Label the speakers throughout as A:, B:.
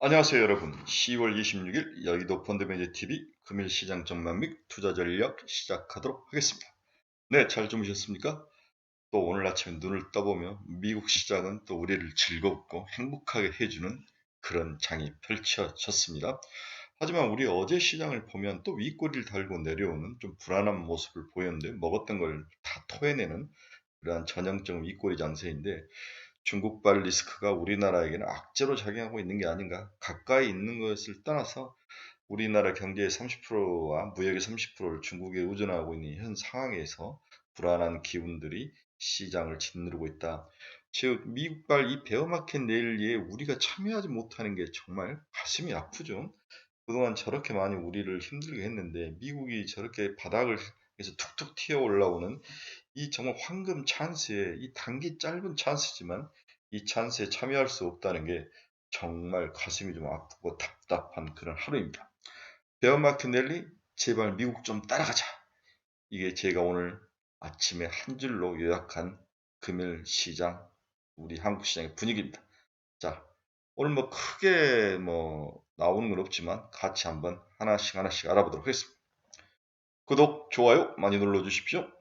A: 안녕하세요 여러분. 10월 26일 여의도 펀드매니저TV 금일시장 전망 및 투자 전략 시작하도록 하겠습니다. 네 잘 주무셨습니까? 또 오늘 아침에 눈을 떠보며 미국 시장은 또 우리를 즐겁고 행복하게 해주는 그런 장이 펼쳐졌습니다. 하지만 우리 어제 시장을 보면 또 윗꼬리를 달고 내려오는 좀 불안한 모습을 보였는데 먹었던 걸 다 토해내는 그러한 전형적 윗꼬리 장세인데 중국발 리스크가 우리나라에게는 악재로 작용하고 있는 게 아닌가. 가까이 있는 것을 떠나서 우리나라 경제의 30%와 무역의 30%를 중국에 의존하고 있는 현 상황에서 불안한 기운들이 시장을 짓누르고 있다. 즉 미국발 이 베어마켓 내일리에 우리가 참여하지 못하는 게 정말 가슴이 아프죠. 그동안 저렇게 많이 우리를 힘들게 했는데 미국이 저렇게 바닥을 해서 툭툭 튀어 올라오는 이 정말 황금 찬스에 이 단기 짧은 찬스지만 이 찬스에 참여할 수 없다는 게 정말 가슴이 좀 아프고 답답한 그런 하루입니다. 베어 마크 넬리 제발 미국 좀 따라가자. 이게 제가 오늘 아침에 한 줄로 요약한 금일 시장 우리 한국 시장의 분위기입니다. 자 오늘 뭐 크게 뭐 나오는 건 없지만 같이 한번 하나씩 하나씩 알아보도록 하겠습니다. 구독, 좋아요 많이 눌러주십시오.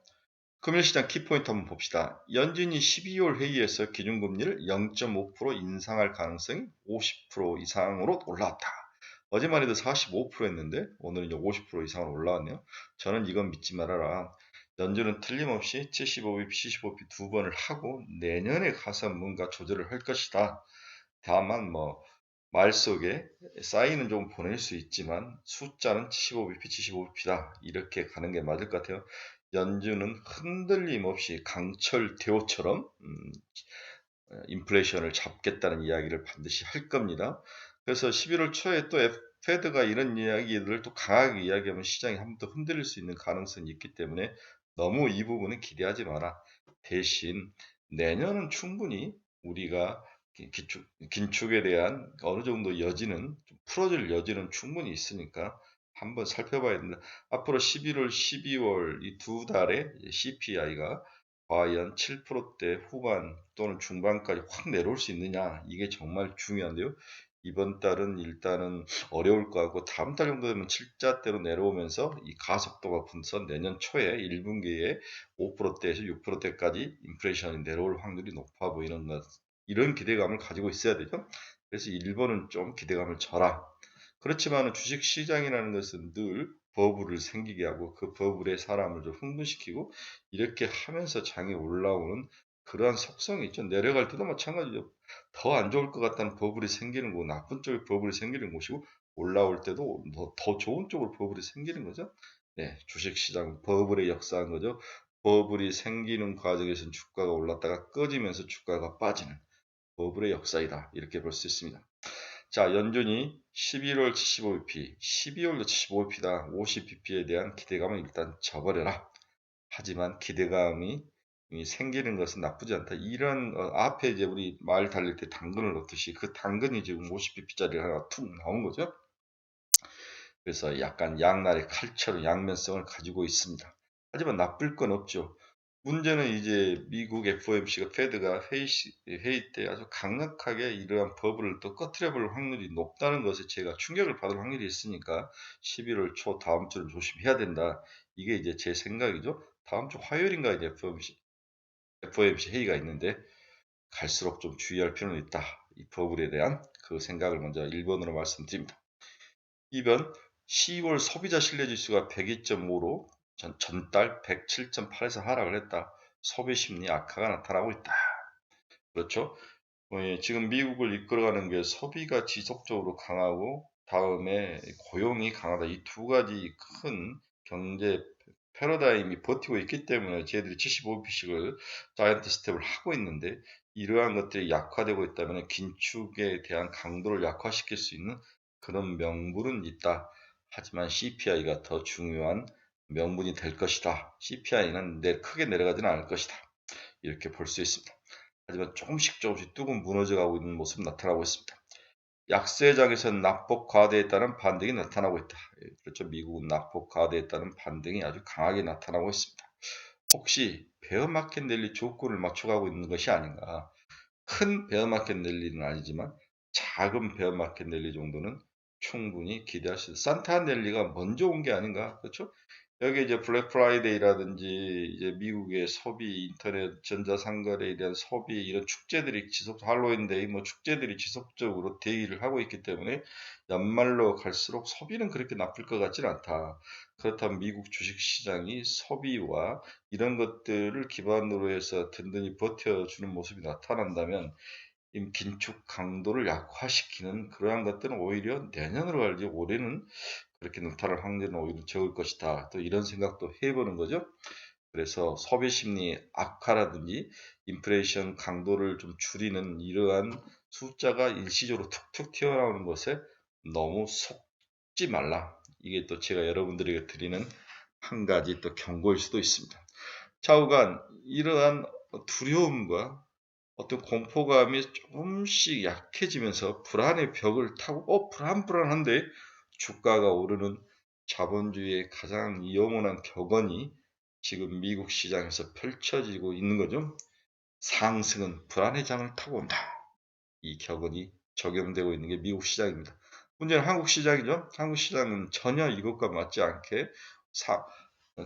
A: 금일시장 키포인트 한번 봅시다. 연준이 12월 회의에서 기준금리를 0.5% 인상할 가능성이 50% 이상으로 올라왔다. 어제만 해도 45%였는데 오늘은 이제 50% 이상으로 올라왔네요. 저는 이건 믿지 말아라. 연준은 틀림없이 75bp, 75bp 두 번을 하고 내년에 가서 뭔가 조절을 할 것이다. 다만 뭐 말 속에 사인은 좀 보낼 수 있지만 숫자는 75bp, 75bp다. 이렇게 가는 게 맞을 것 같아요. 연준은 흔들림 없이 강철 대오처럼 음, 인플레이션을 잡겠다는 이야기를 반드시 할 겁니다. 그래서 11월 초에 또 페드가 이런 이야기들을 또 강하게 이야기하면 시장이 한 번 더 흔들릴 수 있는 가능성이 있기 때문에 너무 이 부분은 기대하지 마라. 대신 내년은 충분히 우리가 기축, 긴축에 대한 어느 정도 여지는 풀어질 여지는 충분히 있으니까 한번 살펴봐야 된다. 앞으로 11월, 12월 이 두 달에 CPI가 과연 7%대 후반 또는 중반까지 확 내려올 수 있느냐 이게 정말 중요한데요. 이번 달은 일단은 어려울 것 같고 다음 달 정도 되면 7자대로 내려오면서 이 가속도가 분서 내년 초에 1분기에 5%대에서 6%대까지 인플레이션이 내려올 확률이 높아 보이는 것 이런 기대감을 가지고 있어야 되죠. 그래서 일본은 좀 기대감을 절라 그렇지만 주식 시장이라는 것은 늘 버블을 생기게 하고 그 버블에 사람을 좀 흥분시키고 이렇게 하면서 장이 올라오는 그러한 속성이 있죠. 내려갈 때도 마찬가지죠. 더 안 좋을 것 같다는 버블이 생기는 거고 나쁜 쪽에 버블이 생기는 것이고 올라올 때도 더, 더 좋은 쪽으로 버블이 생기는 거죠. 네, 주식시장 버블의 역사한 거죠. 버블이 생기는 과정에서는 주가가 올랐다가 꺼지면서 주가가 빠지는 버블의 역사이다. 이렇게 볼 수 있습니다. 자, 연준이 11월 75bp, 12월도 75bp다. 50bp에 대한 기대감은 일단 저버려라. 하지만 기대감이 생기는 것은 나쁘지 않다. 이런 어, 앞에 이제 우리 말 달릴 때 당근을 넣듯이 그 당근이 지금 50bp짜리 하나 툭 나온 거죠. 그래서 약간 양날의 칼처럼 양면성을 가지고 있습니다. 하지만 나쁠 건 없죠. 문제는 이제 미국 FOMC가 페드가 회의, 회의 때 아주 강력하게 이러한 버블을 또 꺼트려 볼 확률이 높다는 것에 제가 충격을 받을 확률이 있으니까 11월 초 다음 주를 조심해야 된다. 이게 이제 제 생각이죠. 다음 주 화요일인가 이제 FOMC, FOMC 회의가 있는데 갈수록 좀 주의할 필요는 있다. 이 버블에 대한 그 생각을 먼저 1번으로 말씀드립니다. 2번 10월 소비자 신뢰지수가 102.5로 전, 전달 107.8에서 하락을 했다. 소비 심리 악화가 나타나고 있다. 그렇죠? 어, 예, 지금 미국을 이끌어가는 게 소비가 지속적으로 강하고 다음에 고용이 강하다. 이 두 가지 큰 경제 패러다임이 버티고 있기 때문에 쟤들이 75b씩을 자이언트 스텝을 하고 있는데 이러한 것들이 약화되고 있다면 긴축에 대한 강도를 약화시킬 수 있는 그런 명분은 있다. 하지만 CPI가 더 중요한 명분이 될 것이다. CPI는 내, 크게 내려가지는 않을 것이다. 이렇게 볼 수 있습니다. 하지만 조금씩 조금씩 뚝은 무너져가고 있는 모습 나타나고 있습니다. 약세장에서 낙폭 과대에 따른 반등이 나타나고 있다. 예, 그렇죠. 미국은 낙폭 과대에 따른 반등이 아주 강하게 나타나고 있습니다. 혹시 베어마켓 랠리 조건을 맞춰가고 있는 것이 아닌가? 큰 베어마켓 랠리는 아니지만 작은 베어마켓 랠리 정도는 충분히 기대할 수 있어요. 산타넬리가 먼저 온 게 아닌가 그렇죠? 여기 이제 블랙 프라이데이라든지 이제 미국의 소비 인터넷 전자상거래에 대한 소비 이런 축제들이 지속 할로윈데이 뭐 축제들이 지속적으로 대기를 하고 있기 때문에 연말로 갈수록 소비는 그렇게 나쁠 것 같지는 않다. 그렇다면 미국 주식 시장이 소비와 이런 것들을 기반으로 해서 든든히 버텨주는 모습이 나타난다면 이 긴축 강도를 약화시키는 그러한 것들은 오히려 내년으로 갈지 올해는 그렇게 나타날 확률은 오히려 적을 것이다. 또 이런 생각도 해보는 거죠. 그래서 소비 심리 악화라든지 인플레이션 강도를 좀 줄이는 이러한 숫자가 일시적으로 툭툭 튀어나오는 것에 너무 속지 말라. 이게 또 제가 여러분들에게 드리는 한 가지 또 경고일 수도 있습니다. 좌우간 이러한 두려움과 어떤 공포감이 조금씩 약해지면서 불안의 벽을 타고 어 불안불안한데 주가가 오르는 자본주의의 가장 영원한 격언이 지금 미국 시장에서 펼쳐지고 있는 거죠. 상승은 불안의 장을 타고 온다. 이 격언이 적용되고 있는 게 미국 시장입니다. 문제는 한국 시장이죠. 한국 시장은 전혀 이것과 맞지 않게 사,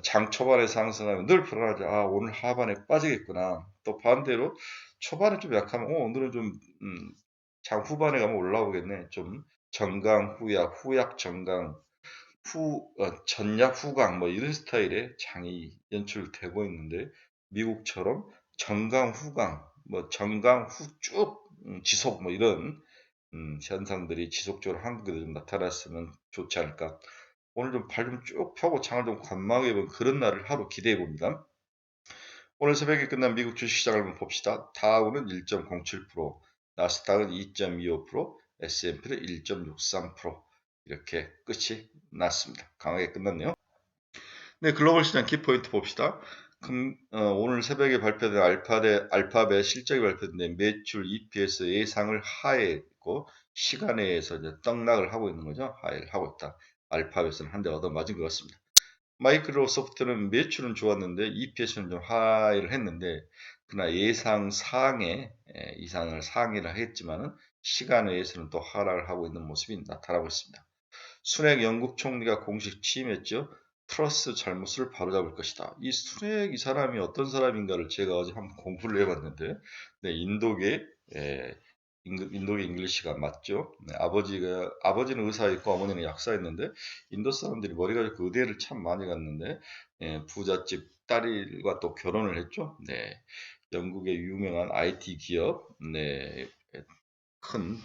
A: 장 초반에 상승하면 늘 불안하죠. 아, 오늘 하반에 빠지겠구나. 또 반대로 초반에 좀 약하면, 어, 오늘은 좀, 음, 장 후반에 가면 올라오겠네. 좀 정강, 후약, 후약, 정강, 후, 어, 전약, 후강, 뭐 이런 스타일의 장이 연출되고 있는데, 미국처럼 정강, 후강, 뭐 정강, 후 쭉 음, 지속, 뭐 이런 음, 현상들이 지속적으로 한국에도 좀 나타났으면 좋지 않을까. 오늘 좀 발 좀 쭉 펴고 창을 좀 관망해 본 그런 날을 하루 기대해 봅니다. 오늘 새벽에 끝난 미국 주식 시장을 한번 봅시다. 다우는 1.07%, 나스닥은 2.25%, S&P는 1.63% 이렇게 끝이 났습니다. 강하게 끝났네요. 네, 글로벌 시장 키포인트 봅시다. 금, 어, 오늘 새벽에 발표된 알파벳, 알파벳 실적이 발표된 매출 EPS 예상을 하회했고 시간에서 이제 떡락을 하고 있는 거죠. 하회를 하고 있다. 알파벳은 한 대 얻어 맞은 것 같습니다. 마이크로소프트는 매출은 좋았는데 EPS는 좀 하회를 했는데 그러나 예상 상해 이상을 상해를 했지만은 시간 외에서는 또 하락을 하고 있는 모습이 나타나고 있습니다. 순핵 영국 총리가 공식 취임했죠. 트러스 잘못을 바로잡을 것이다. 이 순핵 이 사람이 어떤 사람인가를 제가 어제 한번 공부를 해봤는데 네, 인도계 에, 인도계 잉글리시가 맞죠. 네, 아버지가 아버지는 의사였고 어머니는 약사였는데 인도 사람들이 머리가 좋고 의대를 참 많이 갔는데 예, 부잣집 딸과 또 결혼을 했죠. 네, 영국의 유명한 IT 기업 네, 큰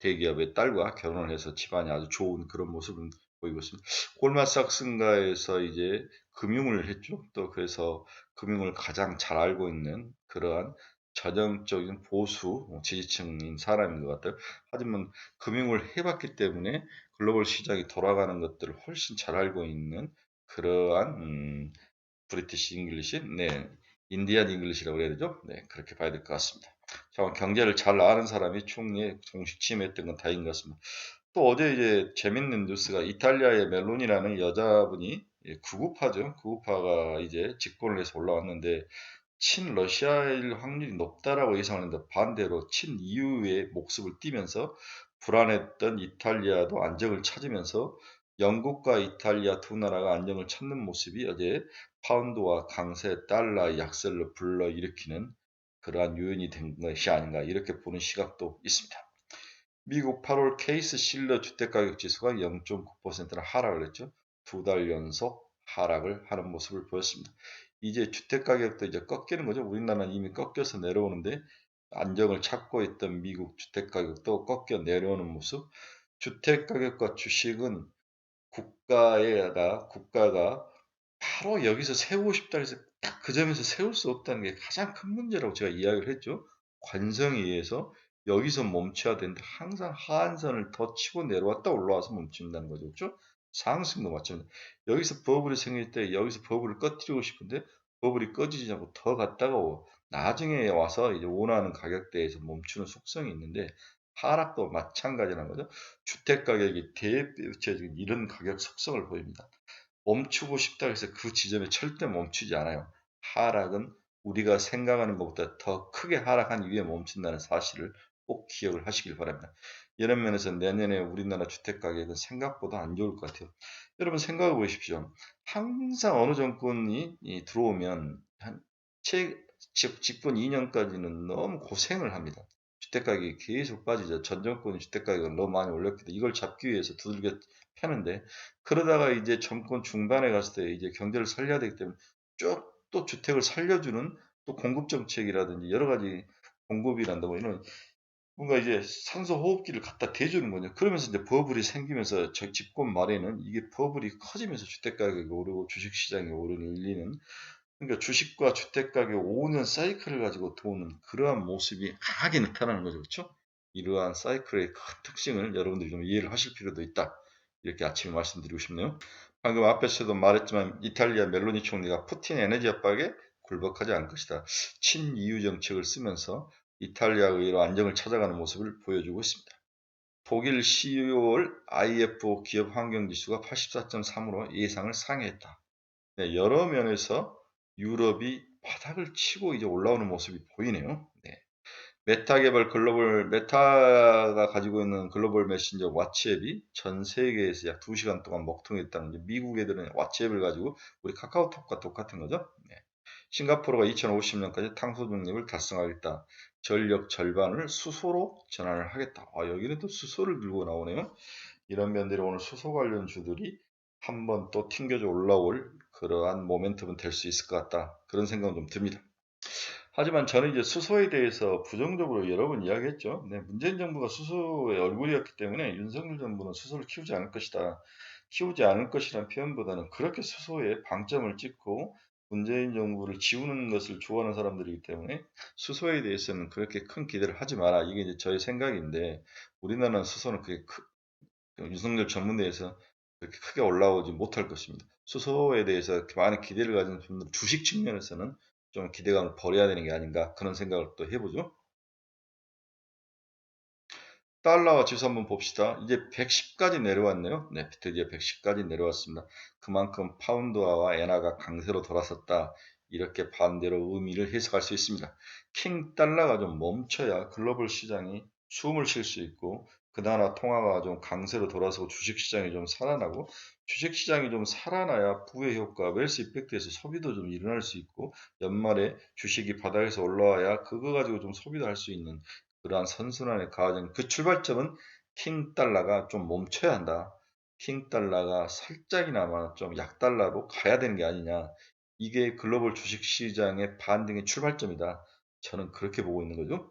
A: 대기업의 딸과 결혼을 해서 집안이 아주 좋은 그런 모습을 보이고 있습니다. 골마삭스인가에서 이제 금융을 했죠. 또 그래서 금융을 가장 잘 알고 있는 그러한 전형적인 보수 지지층인 사람인 것 같아요. 하지만 금융을 해봤기 때문에 글로벌 시장이 돌아가는 것들을 훨씬 잘 알고 있는 그러한 음, 브리티시 잉글리시, 네, 인디안 잉글리시라고 해야 되죠. 네, 그렇게 봐야 될 것 같습니다. 자, 경제를 잘 아는 사람이 총리에 공식 취임했던 건 다행인 것 같습니다. 또 어제 이제 재밌는 뉴스가 이탈리아의 멜로니라는 여자분이 구구파죠. 구구파가 이제 집권을 해서 올라왔는데 친러시아일 확률이 높다라고 예상하는데 반대로 친이유의 목숨을 띠면서 불안했던 이탈리아도 안정을 찾으면서 영국과 이탈리아 두 나라가 안정을 찾는 모습이 어제 파운드와 강세 달러 약세를 불러일으키는 그러한 요인이 된 것이 아닌가 이렇게 보는 시각도 있습니다. 미국 8월 케이스 실러 주택가격 지수가 0.9%나 하락을 했죠. 두 달 연속 하락을 하는 모습을 보였습니다. 이제 주택 가격도 이제 꺾이는 거죠. 우리나라는 이미 꺾여서 내려오는데 안정을 찾고 있던 미국 주택 가격도 꺾여 내려오는 모습. 주택 가격과 주식은 국가에가 국가가 바로 여기서 세우고 싶다 해서 딱 그 점에서 세울 수 없다는 게 가장 큰 문제라고 제가 이야기를 했죠. 관성에 의해서 여기서 멈춰야 되는데 항상 하한선을 더 치고 내려왔다 올라와서 멈춘다는 거죠. 그렇죠? 상승도 마찬가지. 여기서 버블이 생길 때 여기서 버블을 꺼뜨리고 싶은데 버블이 꺼지지 않고 더 갔다가 나중에 와서 이제 원하는 가격대에서 멈추는 속성이 있는데 하락도 마찬가지라는 거죠. 주택 가격이 대표적인 이런 가격 속성을 보입니다. 멈추고 싶다 해서 그 지점에 절대 멈추지 않아요. 하락은 우리가 생각하는 것보다 더 크게 하락한 이후에 멈춘다는 사실을 꼭 기억을 하시길 바랍니다. 이런 면에서 내년에 우리나라 주택 가격은 생각보다 안 좋을 것 같아요. 여러분 생각해 보십시오. 항상 어느 정권이 이 들어오면 한 채, 집, 집권 2년까지는 너무 고생을 합니다. 주택 가격이 계속 빠지죠. 전 정권이 주택 가격을 너무 많이 올렸기 때문에 이걸 잡기 위해서 두들겨 패는데 그러다가 이제 정권 중반에 갔을 때 이제 경제를 살려야 되기 때문에 쭉 또 주택을 살려주는 또 공급 정책이라든지 여러 가지 공급이란다고 이런 뭔가 이제 산소 호흡기를 갖다 대주는 거죠. 그러면서 이제 버블이 생기면서 저 집권 말에는 이게 버블이 커지면서 주택 가격이 오르고 주식 시장이 오르는 일리는 그러니까 주식과 주택 가격 5년 사이클을 가지고 도는 그러한 모습이 강하게 나타나는 거죠. 그렇죠? 이러한 사이클의 큰 특징을 여러분들이 좀 이해를 하실 필요도 있다. 이렇게 아침에 말씀드리고 싶네요. 방금 앞에서도 말했지만 이탈리아 멜로니 총리가 푸틴 에너지 압박에 굴복하지 않을 것이다. 친이유 정책을 쓰면서 이탈리아 의회로 안정을 찾아가는 모습을 보여주고 있습니다. 독일 12월 IF 기업 환경 지수가 84.3으로 예상을 상회했다. 네, 여러 면에서 유럽이 바닥을 치고 이제 올라오는 모습이 보이네요. 네. 메타 개발 글로벌 메타가 가지고 있는 글로벌 메신저 왓츠앱이 전 세계에서 약 2시간 동안 먹통했다는 미국 애들은 왓츠앱을 가지고 우리 카카오톡과 똑같은 거죠. 네. 싱가포르가 2050년까지 탄소 중립을 달성하겠다. 전력 절반을 수소로 전환을 하겠다. 아, 여기는 또 수소를 들고 나오네요. 이런 면들이 오늘 수소 관련 주들이 한번 또 튕겨져 올라올 그러한 모멘텀은 될 수 있을 것 같다. 그런 생각은 좀 듭니다. 하지만 저는 이제 수소에 대해서 부정적으로 여러 번 이야기했죠. 네, 문재인 정부가 수소의 얼굴이었기 때문에 윤석열 정부는 수소를 키우지 않을 것이다. 키우지 않을 것이란 표현보다는 그렇게 수소에 방점을 찍고 문재인 정부를 지우는 것을 좋아하는 사람들이기 때문에 수소에 대해서는 그렇게 큰 기대를 하지 마라. 이게 이제 저의 생각인데 우리나라는 수소는 그게 크, 윤석열 전문대에서 그렇게 크게 올라오지 못할 것입니다. 수소에 대해서 많은 기대를 가진 분들 주식 측면에서는 좀 기대감을 버려야 되는 게 아닌가 그런 생각을 또 해보죠. 달러와 지수 한번 봅시다. 이제 110까지 내려왔네요. 네, 드디어 110까지 내려왔습니다. 그만큼 파운드화와 엔화가 강세로 돌아섰다. 이렇게 반대로 의미를 해석할 수 있습니다. 킹 달러가 좀 멈춰야 글로벌 시장이 숨을 쉴 수 있고 그나마 통화가 좀 강세로 돌아서고 주식시장이 좀 살아나고 주식시장이 좀 살아나야 부의 효과, 웰스 이펙트에서 소비도 좀 일어날 수 있고 연말에 주식이 바닥에서 올라와야 그거 가지고 좀 소비도 할 수 있는 그러한 선순환의 과정, 그 출발점은 킹 달러가 좀 멈춰야 한다. 킹 달러가 살짝이나마 좀 약 달러로 가야 되는 게 아니냐. 이게 글로벌 주식 시장의 반등의 출발점이다. 저는 그렇게 보고 있는 거죠.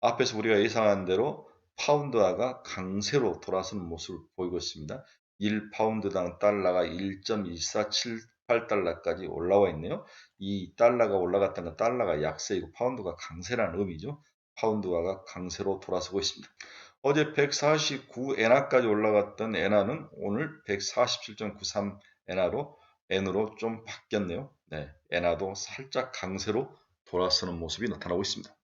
A: 앞에서 우리가 예상한 대로 파운드화가 강세로 돌아서는 모습을 보이고 있습니다. 1파운드당 달러가 1.1478달러까지 올라와 있네요. 이 달러가 올라갔다는 달러가 약세이고 파운드가 강세라는 의미죠. 파운드화가 강세로 돌아서고 있습니다. 어제 149 엔화까지 올라갔던 엔화는 오늘 147.93 엔화로 엔으로 좀 바뀌었네요. 네, 엔화도 살짝 강세로 돌아서는 모습이 나타나고 있습니다.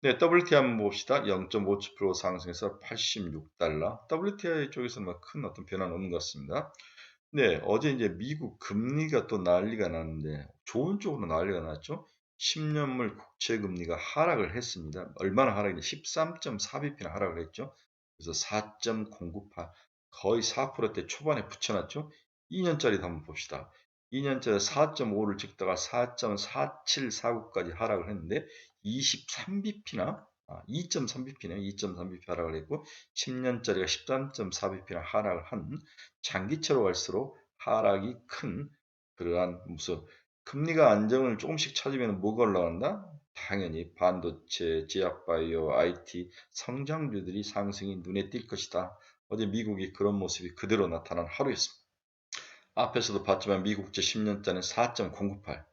A: 네, WTI 한번 봅시다. 0.57% 상승해서 86달러. WTI 쪽에서는 뭐큰 어떤 변화는 없는 것 같습니다. 네, 어제 이제 미국 금리가 또 난리가 났는데 좋은 쪽으로 난리가 났죠. 10년물 국채 금리가 하락을 했습니다. 얼마나 하락했냐? 13.4bp나 하락을 했죠. 그래서 4.098 거의 4%대 초반에 붙여놨죠. 2년짜리도 한번 봅시다. 2년짜리 4.5를 찍다가 4.4749까지 하락을 했는데 23bp나 아, 2.3bp네 2.3bp 하락을 했고 10년짜리가 13.4bp나 하락을 한 장기채로 갈수록 하락이 큰 그러한 무슨 금리가 안정을 조금씩 찾으면 뭐가 올라간다? 당연히 반도체, 제약바이오, IT 성장주들이 상승이 눈에 띌 것이다. 어제 미국이 그런 모습이 그대로 나타난 하루였습니다. 앞에서도 봤지만 미국제 10년짜리는 4.098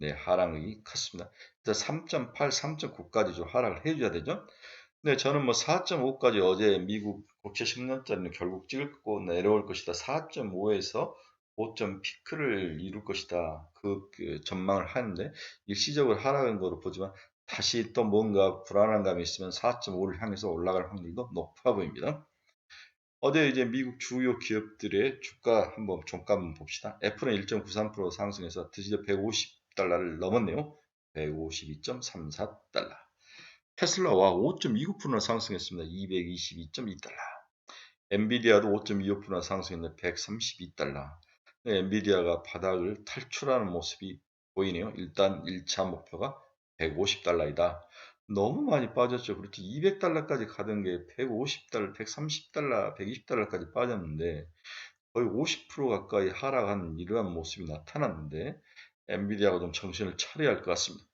A: 네, 하락이 컸습니다. 3.8, 3.9까지 좀 하락을 해줘야 되죠. 네, 저는 뭐 4.5까지 어제 미국 국채 10년짜리는 결국 찍고 내려올 것이다. 4.5에서 5점 피크를 이룰 것이다. 그, 그 전망을 하는데 일시적으로 하락한 거로 보지만 다시 또 뭔가 불안한 감이 있으면 4.5를 향해서 올라갈 확률도 높아 보입니다. 어제 이제 미국 주요 기업들의 주가 한번 종가 한번 봅시다. 애플은 1.93% 상승해서 드디어 150달러를 넘었네요. 152.34달러. 테슬라와 5.29%나 상승했습니다. 222.2달러. 엔비디아도 5.25%나 상승했는데 132달러. 엔비디아가 바닥을 탈출하는 모습이 보이네요. 일단 1차 목표가 150달러이다. 너무 많이 빠졌죠. 그렇죠. 200달러까지 가던 게 150달러, 130달러, 120달러까지 빠졌는데 거의 50% 가까이 하락한 이러한 모습이 나타났는데 엔비디아가 좀 정신을 차려야 할 것 같습니다.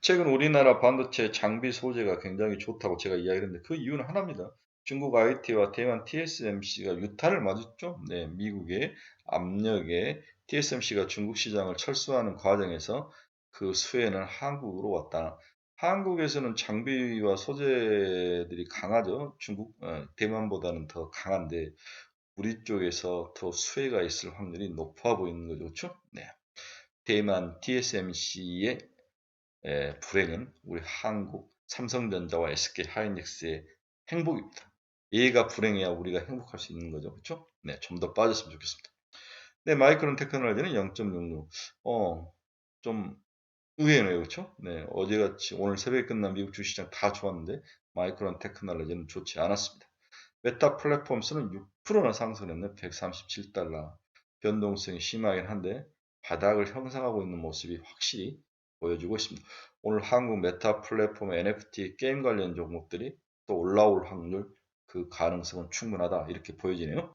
A: 최근 우리나라 반도체 장비 소재가 굉장히 좋다고 제가 이야기했는데 그 이유는 하나입니다. 중국 IT와 대만 TSMC가 유탄을 맞았죠. 네, 미국의 압력에 TSMC가 중국 시장을 철수하는 과정에서 그 수혜는 한국으로 왔다. 한국에서는 장비와 소재들이 강하죠. 중국, 어, 대만보다는 더 강한데 우리 쪽에서 더 수혜가 있을 확률이 높아 보이는 거죠. 그렇죠? 네. 대만 TSMC의 에, 불행은 우리 한국 삼성전자와 SK 하이닉스의 행복입니다. 얘가 불행해야 우리가 행복할 수 있는 거죠. 그렇죠? 네, 좀 더 빠졌으면 좋겠습니다. 네, 마이크론 테크놀로지는 0.66. 어, 좀 의외네요. 그렇죠? 네, 어제같이 오늘 새벽에 끝난 미국 주시장 다 좋았는데 마이크론 테크놀로지는 좋지 않았습니다. 메타 플랫폼스는 6%나 상승했네. 137달러. 변동성이 심하긴 한데 바닥을 형성하고 있는 모습이 확실히 보여주고 있습니다. 오늘 한국 메타 플랫폼 NFT 게임 관련 종목들이 또 올라올 확률 그 가능성은 충분하다 이렇게 보여지네요.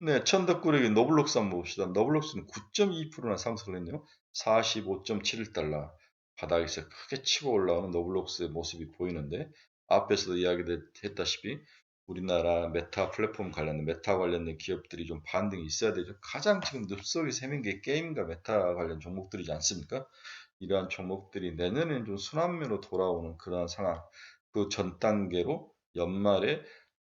A: 네, 천덕구력의 노블록스 한번 봅시다. 노블록스는 9.2%나 상승을 했네요. 45.71달러 바닥에서 크게 치고 올라오는 노블록스의 모습이 보이는데 앞에서도 이야기했다시피 우리나라 메타 플랫폼 관련된 메타 관련된 기업들이 좀 반등이 있어야 되죠. 가장 지금 늪속에 세민 게 게임과 메타 관련 종목들이지 않습니까? 이러한 종목들이 내년에는 좀 순환매로 돌아오는 그러한 상황. 그 전 단계로 연말에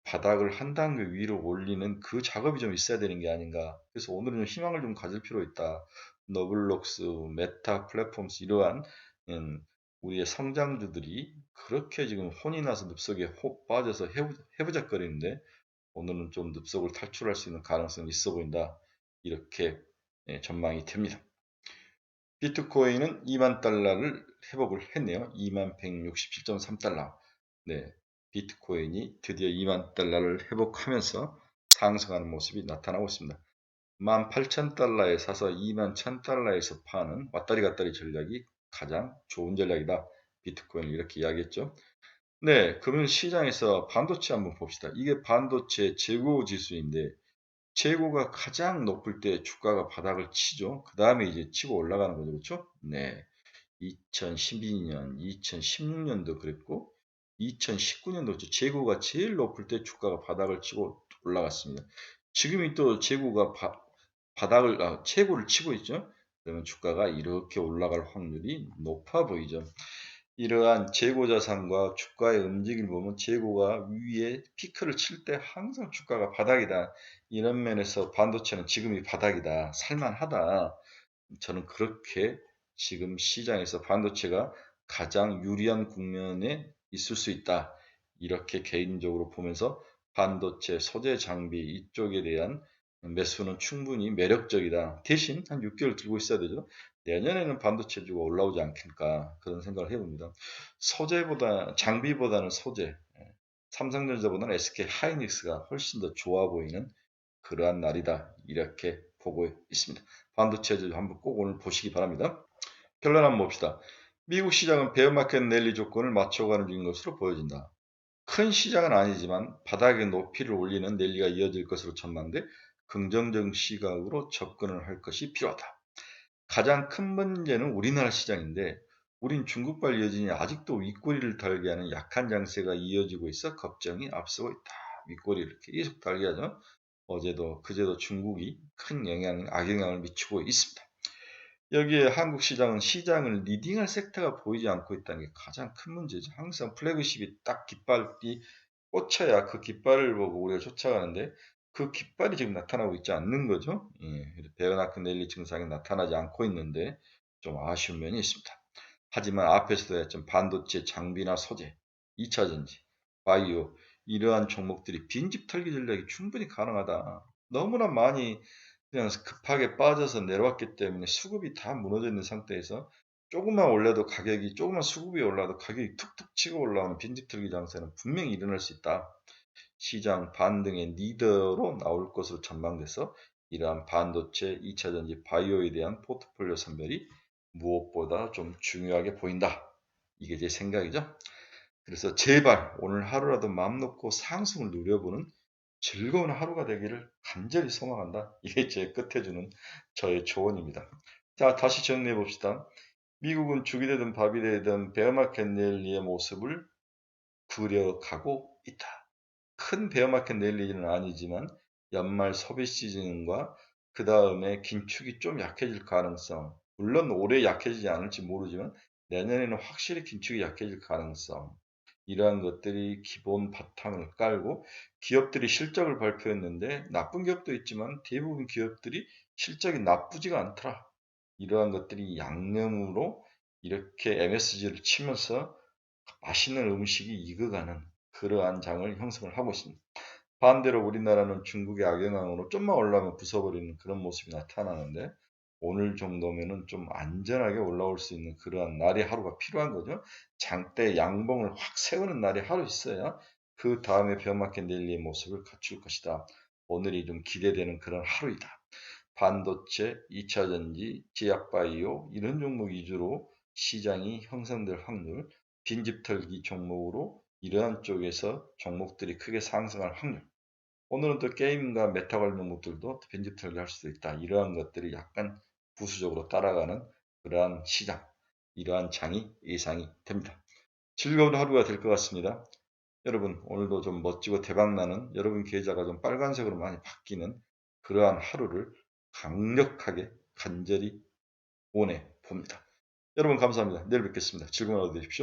A: 바닥을 한 단계 위로 올리는 그 작업이 좀 있어야 되는 게 아닌가. 그래서 오늘은 좀 희망을 좀 가질 필요 있다. 너블록스, 메타 플랫폼스 이러한 음, 우리의 성장주들이 그렇게 지금 혼이 나서 늪속에 혹 빠져서 해부작거리는데 오늘은 좀 늪속을 탈출할 수 있는 가능성이 있어 보인다. 이렇게 예, 전망이 됩니다. 비트코인은 2만 달러를 회복을 했네요. 2만 167.3달러. 네, 비트코인이 드디어 2만 달러를 회복하면서 상승하는 모습이 나타나고 있습니다. 18,000달러에 사서 2만 1,000달러에서 파는 왔다리 갔다리 전략이 가장 좋은 전략이다. 비트코인을 이렇게 이야기했죠. 네, 그러면 시장에서 반도체 한번 봅시다. 이게 반도체 재고 지수인데 재고가 가장 높을 때 주가가 바닥을 치죠. 그 다음에 이제 치고 올라가는 거죠. 그렇죠? 네. 2012년, 2016년도 그랬고 2019년도 그렇죠. 재고가 제일 높을 때 주가가 바닥을 치고 올라갔습니다. 지금이 또 재고가 바, 바닥을 아, 최고를 치고 있죠. 그러면 주가가 이렇게 올라갈 확률이 높아 보이죠. 이러한 재고 자산과 주가의 움직임을 보면 재고가 위에 피크를 칠 때 항상 주가가 바닥이다. 이런 면에서 반도체는 지금이 바닥이다. 살만하다. 저는 그렇게 지금 시장에서 반도체가 가장 유리한 국면에 있을 수 있다. 이렇게 개인적으로 보면서 반도체, 소재 장비 이쪽에 대한 매수는 충분히 매력적이다. 대신 한 6개월 들고 있어야 되죠. 내년에는 반도체주가 올라오지 않겠까 그런 생각을 해봅니다. 소재보다 장비보다는 소재, 예, 삼성전자보다는 SK 하이닉스가 훨씬 더 좋아 보이는 그러한 날이다. 이렇게 보고 있습니다. 반도체주 한번 꼭 오늘 보시기 바랍니다. 결론 한번 봅시다. 미국 시장은 베어마켓 랠리 조건을 맞춰가는 중인 것으로 보여진다. 큰 시장은 아니지만 바닥의 높이를 올리는 랠리가 이어질 것으로 전망돼 긍정적 시각으로 접근을 할 것이 필요하다. 가장 큰 문제는 우리나라 시장인데 우린 중국발 여진이 아직도 윗꼬리를 달게 하는 약한 장세가 이어지고 있어 걱정이 앞서고 있다. 윗꼬리를 계속 달게 하죠. 어제도 그제도 중국이 큰 영향, 악영향을 미치고 있습니다. 여기에 한국 시장은 시장을 리딩할 섹터가 보이지 않고 있다는 게 가장 큰 문제죠. 항상 플래그십이 딱 깃발이 꽂혀야 그 깃발을 보고 우리가 쫓아가는데 그 깃발이 지금 나타나고 있지 않는 거죠. 예, 베어나크넬리 증상이 나타나지 않고 있는데 좀 아쉬운 면이 있습니다. 하지만 앞에서도 했던 반도체, 장비나 소재, 2차전지, 바이오 이러한 종목들이 빈집 털기 전략이 충분히 가능하다. 너무나 많이 그냥 급하게 빠져서 내려왔기 때문에 수급이 다 무너져 있는 상태에서 조금만 올려도 가격이 조금만 수급이 올라도 가격이 툭툭 치고 올라오는 빈집 털기 장세는 분명히 일어날 수 있다. 시장 반등의 리더로 나올 것으로 전망돼서 이러한 반도체, 2차전지, 바이오에 대한 포트폴리오 선별이 무엇보다 좀 중요하게 보인다. 이게 제 생각이죠. 그래서 제발 오늘 하루라도 마음 놓고 상승을 누려보는 즐거운 하루가 되기를 간절히 소망한다. 이게 제 끝에 주는 저의 조언입니다. 자, 다시 정리해 봅시다. 미국은 죽이 되든 밥이 되든 베어마켓 랠리의 모습을 그려가고 있다. 큰 베어마켓 랠리는 아니지만 연말 소비 시즌과 그 다음에 긴축이 좀 약해질 가능성, 물론 올해 약해지지 않을지 모르지만 내년에는 확실히 긴축이 약해질 가능성, 이러한 것들이 기본 바탕을 깔고 기업들이 실적을 발표했는데 나쁜 기업도 있지만 대부분 기업들이 실적이 나쁘지가 않더라. 이러한 것들이 양념으로 이렇게 MSG를 치면서 맛있는 음식이 익어가는 그러한 장을 형성을 하고 있습니다. 반대로 우리나라는 중국의 악영향으로 좀만 올라오면 부숴버리는 그런 모습이 나타나는데 오늘 정도면은 좀 안전하게 올라올 수 있는 그러한 날이 하루가 필요한 거죠. 장대 양봉을 확 세우는 날이 하루 있어야 그 다음에 변마켓 랠리의 모습을 갖출 것이다. 오늘이 좀 기대되는 그런 하루이다. 반도체, 2차전지, 제약바이오 이런 종목 위주로 시장이 형성될 확률, 빈집털기 종목으로 이러한 쪽에서 종목들이 크게 상승할 확률. 오늘은 또 게임과 메타 관련 종목들도 빈집털기 할 수도 있다. 이러한 것들이 약간 부수적으로 따라가는 그러한 시장, 이러한 장이 예상이 됩니다. 즐거운 하루가 될 것 같습니다. 여러분 오늘도 좀 멋지고 대박나는 여러분 계좌가 좀 빨간색으로 많이 바뀌는 그러한 하루를 강력하게 간절히 원해 봅니다. 여러분 감사합니다. 내일 뵙겠습니다. 즐거운 하루 되십시오.